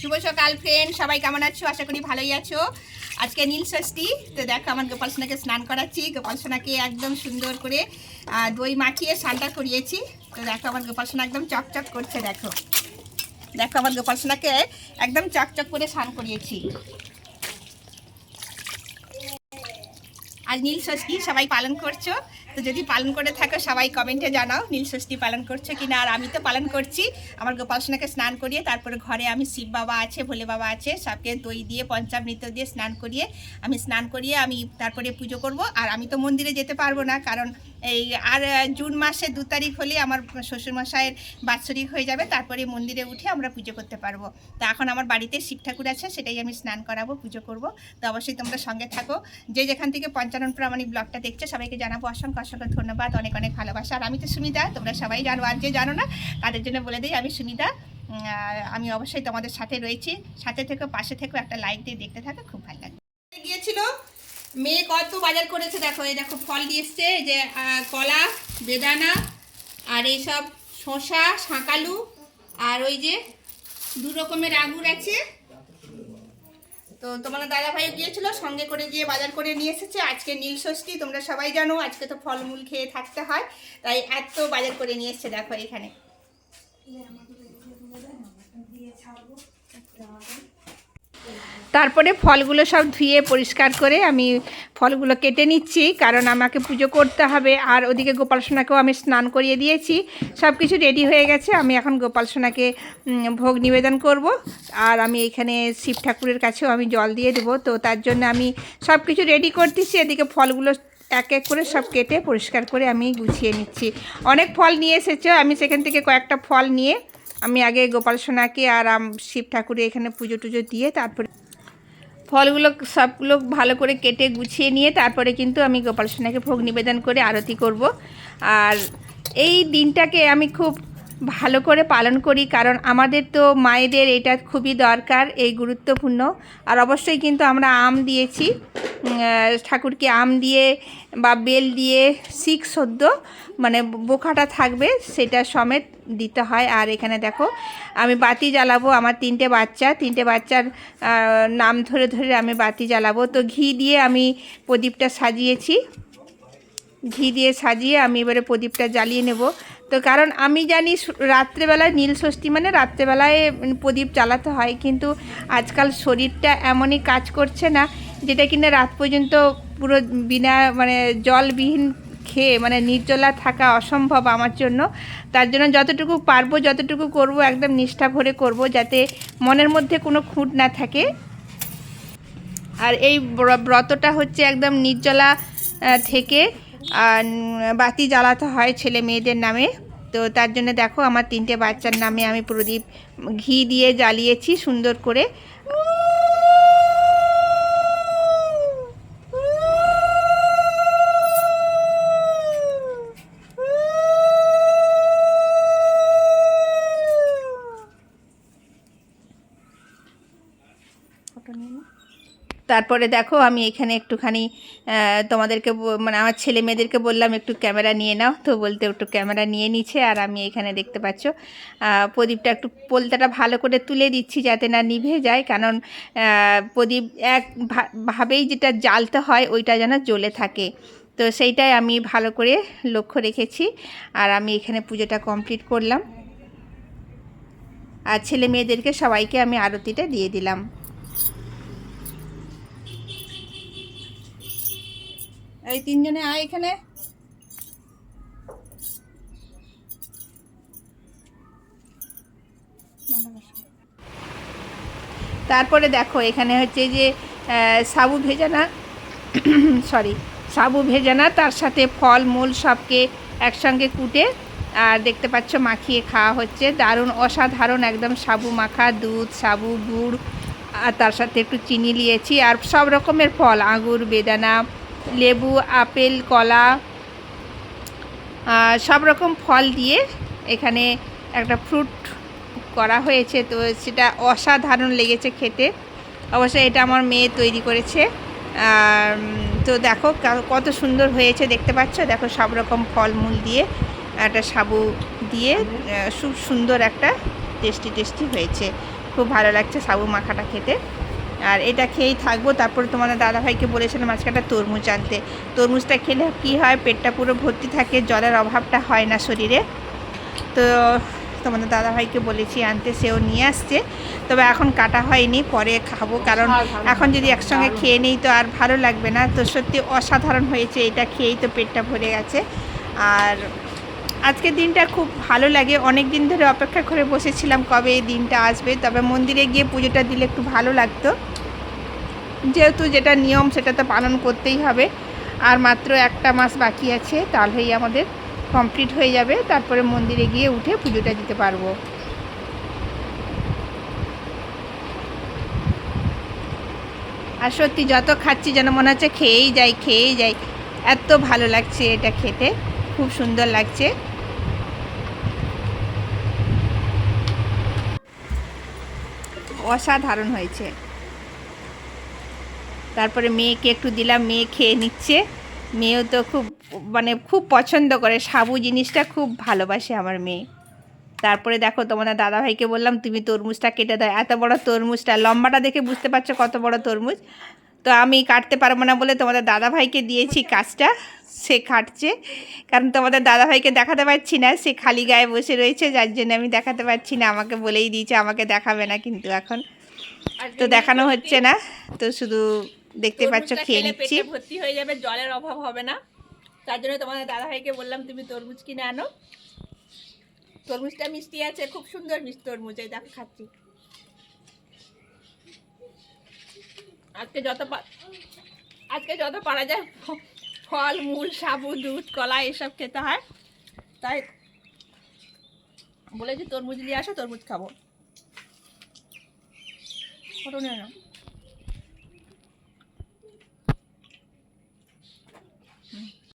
শুভ সকাল ফ্রেন্ড সবাই কেমন আছো? আশা করি ভালোই আছো। আজকে নীল ষষ্ঠী। তো দেখো, আমার গোপাল সোনাকে স্নান করাচ্ছি। গোপাল সোনাকে একদম সুন্দর করে দই মাখিয়ে স্নানটা করিয়েছি। তো দেখো, আমার গোপাল সোনা একদম চকচক করছে, দেখো। দেখো, আমার গোপাল সোনাকে একদম চকচক করে স্নান করিয়েছি। আজ নীল ষষ্ঠী সবাই পালন করছ? তো যদি পালন করে থাকো, সবাই কমেন্টে জানাও, নীল ষষ্ঠী পালন করছ কি না আর আমি তো পালন করছি। আমার গোপাল সোনাকে স্নান করিয়ে তারপরে ঘরে আমি শিব বাবা আছে, ভোলে বাবা আছে, সবকে দই দিয়ে, পঞ্চামৃত দিয়ে স্নান করিয়ে, আমি স্নান করিয়ে আমি তারপরে পুজো করব। আর আমি তো মন্দিরে যেতে পারব না, কারণ এই, আর জুন মাসে দু তারিখ হলে আমার শ্বশুরমশাইয়ের বাৎসরিক হয়ে যাবে। তারপরে মন্দিরে উঠে আমরা পুজো করতে পারব। তো এখন আমার বাড়িতে শিব ঠাকুর আছে, সেটাই আমি স্নান করাবো, পুজো করব। তো অবশ্যই তোমরা সঙ্গে থাকো। যে যেখান থেকে পঞ্চানন প্রামাণিক ব্লগটা দেখছ, সবাইকে জানাব অসংখ্য অসংখ্য ধন্যবাদ, অনেক অনেক ভালোবাসা। আর আমি তো সুমিতা, তোমরা সবাই জানো, আর যে জানো না, তাদের জন্য বলে দিই, আমি সুমিতা। আমি অবশ্যই তোমাদের সাথে রয়েছি। সাথে থেকে, পাশে থেকে, একটা লাইক দিয়ে দেখতে থাকো, খুব ভালো লাগে গিয়েছিল মেয়ে কত বাজার করেছে দেখো, এই দেখো ফল দিয়ে যে কলা, বেদানা, আর এইসব শসা, শাঁকালু, আর ওই যে দু রকমের আঙুর আছে। তো তোমার দাদা ভাই গিয়েছিল, সঙ্গে করে গিয়ে বাজার করে নিয়ে এসেছে। আজকে নীল ষষ্ঠী, তোমরা সবাই জানো, আজকে তো ফলমূল খেয়ে থাকতে হয়, তাই এত বাজার করে নিয়ে এসছে দেখো এখানে। তারপরে ফলগুলো সব ধুয়ে পরিষ্কার করে আমি ফলগুলো কেটে নিচ্ছি, কারণ আমাকে পুজো করতে হবে। আর ওদিকে গোপাল সোনাকেও আমি স্নান করিয়ে দিয়েছি। সব কিছু রেডি হয়ে গেছে। আমি এখন গোপাল সোনাকে ভোগ নিবেদন করব। আর আমি এখানে শিব ঠাকুরের কাছেও আমি জল দিয়ে দেবো। তো তার জন্য আমি সব কিছু রেডি করতেছি। এদিকে ফলগুলো এক এক করে সব কেটে পরিষ্কার করে আমি গুছিয়ে নিচ্ছি। অনেক ফল নিয়ে এসেছে। আমি সেখান থেকে কয়েকটা ফল নিয়ে আমি আগে গোপাল সোনাকে আর শিব ঠাকুরে এখানে পুজো টুজো দিয়ে তারপরে ফলগুলো সবগুলো ভালো করে কেটে গুছিয়ে নিয়ে তারপরে কিন্তু আমি গোপাল সোনাকে ভোগ নিবেদন করে আরতি করব। আর এই দিনটাকে আমি খুব ভালো করে পালন করি, কারণ আমাদের তো মায়েদের এটা খুবই দরকার, এই গুরুত্বপূর্ণ। আর অবশ্যই কিন্তু আমরা আম দিয়েছি ঠাকুরকে আম দিয়ে বা বেল দিয়ে শিখ সদ্য মানে বোখাটা থাকবে, সেটা সমেত দিতে হয়। আর এখানে দেখো, আমি বাতি জ্বালাবো আমার তিনটে বাচ্চা, তিনটে বাচ্চার নাম ধরে ধরে আমি বাতি জ্বালাবো। তো ঘি দিয়ে আমি প্রদীপটা সাজিয়েছি। ঘি দিয়ে সাজিয়ে আমি এবারে প্রদীপটা জ্বালিয়ে নেব। তো কারণ আমি জানি রাত্রেবেলায় নীল ষষ্ঠী মানে রাত্রেবেলায় প্রদীপ চালাতে হয়, কিন্তু আজকাল শরীরটা এমনই কাজ করছে না, যেটা কিনা রাত পর্যন্ত পুরো বিনা মানে জলবিহীন খেয়ে মানে নির্জলা থাকা অসম্ভব আমার জন্য। তার জন্য যতটুকু পারব, যতটুকু করব, একদম নিষ্ঠা ভরে করব, যাতে মনের মধ্যে কোনো খুঁট না থাকে। আর এই ব্র- ব্রতটা হচ্ছে একদম নির্জলা থেকে আর বাতি জ্বালাতে হয় ছেলে মেয়েদের নামে। তো তার জন্য দেখো আমার তিনটে বাচ্চার নামে আমি প্রদীপ ঘি দিয়ে জ্বালিয়েছি সুন্দর করে। তারপরে দেখো আমি এখানে একটুখানি তোমাদেরকে মানে আমার ছেলে মেয়েদেরকে বললাম, একটু ক্যামেরা নিয়ে নাও। তো বলতে একটু ক্যামেরা নিয়ে নিচ্ছে, আর আমি এখানে দেখতে পাচ্ছ প্রদীপটা একটু পোলতাটা ভালো করে তুলে দিচ্ছি যাতে না নিভে যায়, কারণ প্রদীপ এক ভাবেই যেটা জ্বালতে হয় ওইটা যেন জ্বলে থাকে। তো সেইটাই আমি ভালো করে লক্ষ্য রেখেছি, আর আমি এখানে পুজোটা কমপ্লিট করলাম। আর ছেলে মেয়েদেরকে সবাইকে আমি আরতিটা দিয়ে দিলাম। এই তিনজনে আয় এখানে। তারপরে দেখো, এখানে হচ্ছে যে সাবু ভেজানা সরি সাবু ভেজানা তার সাথে ফল, মূল সবকে একসঙ্গে কুটে, আর দেখতে পাচ্ছ মাখিয়ে খাওয়া হচ্ছে। দারুণ, অসাধারণ একদম সাবু মাখা, দুধ, সাবু, গুড়, আর তার সাথে একটু চিনি নিয়েছি, আর সব রকমের ফল, আঙুর, বেদানা লেবু, আপেল, কলা সব রকম ফল দিয়ে এখানে একটা ফ্রুট করা হয়েছে। তো সেটা অসাধারণ লেগেছে খেতে। অবশ্যই এটা আমার মেয়ে তৈরি করেছে। তো দেখো কত সুন্দর হয়েছে, দেখতে পাচ্ছ? দেখো সব রকম ফলমূল দিয়ে একটা সাবু দিয়ে খুব সুন্দর একটা টেস্টি টেস্টি হয়েছে। খুব ভালো লাগছে সাবু মাখাটা খেতে। আর এটা খেয়েই থাকব। তারপরে তোমাদের দাদাভাইকে বলেছিলাম আজকে একটা তরমুজ আনতে। তরমুজটা খেলে কি হয়? পেটটা পুরো ভর্তি থাকে জলের অভাবটা হয় না শরীরে। তো তোমাদের দাদাভাইকে বলেছি আনতে সেও নিয়ে আসছে। তবে এখন কাটা হয়নি পরে খাব। কারণ এখন যদি একসঙ্গে খেয়ে নিই তো আর ভালো লাগবে না। তো সত্যি অসাধারণ হয়েছে এটা খেয়েই তো পেটটা ভরে গেছে। আর আজকের দিনটা খুব ভালো লাগে। অনেক দিন ধরে অপেক্ষা করে বসেছিলাম কবে এই দিনটা আসবে। তবে মন্দিরে গিয়ে পুজোটা দিলে একটু ভালো লাগতো। যেহেতু যেটা নিয়ম, সেটা তো পালন করতেই হবে। আর মাত্র একটা মাস বাকি আছে, তাহলেই আমাদের কমপ্লিট হয়ে যাবে। তারপরে মন্দিরে গিয়ে উঠে পুজোটা দিতে পারব। আর সত্যি যত খাচ্ছি যেন মনে হচ্ছে খেয়েই যাই খেয়েই যাই। এত ভালো লাগছে এটা খেতে। খুব সুন্দর লাগছে। অসাধারণ হয়েছে। তারপরে মেয়েকে একটু দিলাম, মেয়ে খেয়ে নিচ্ছে। মেয়েও তো খুব মানে খুব পছন্দ করে, সাবু জিনিসটা খুব ভালোবাসে আমার মেয়ে। তারপরে দেখো তোমাদের দাদাভাইকে বললাম, তুমি তরমুজটা কেটে দাও। এত বড় তরমুজটা, লম্বাটা দেখে বুঝতে পারছ কত বড় তরমুজ? তো আমি কাটতে পারব না বলে তোমাদের দাদাভাইকে দিয়েছি কাজটা সে কাটছে। কারণ তোমাদের দাদাভাইকে দেখাতে পারছি না সে খালি গায়ে বসে রয়েছে যার জন্য আমি দেখাতে পারছি না আমাকে বলেই দিয়েছে আমাকে দেখাবে না কিন্তু এখন। তো দেখানো হচ্ছে না তো শুধু দেখতে পাচ্ছ খেয়ে নিচ্ছি। ভর্তি হয়ে যাবে জলের অভাব হবে না। তার জন্য তোমাদের দাদাভাইকে বললাম তুমি তরমুজ কিনে আনো। তরমুজটা মিষ্টি আছে খুব সুন্দর মিষ্টি তরমুজ এই দেখো খাচ্ছি। আজকে যত আজকে যত পারা যায়, ফল, মূল, সাবু, দুধ, কলা, এসব খেতে হয়। তাই বলেছি তরমুজ নিয়ে আসো, তরমুজ খাব। ফটো নিয়ে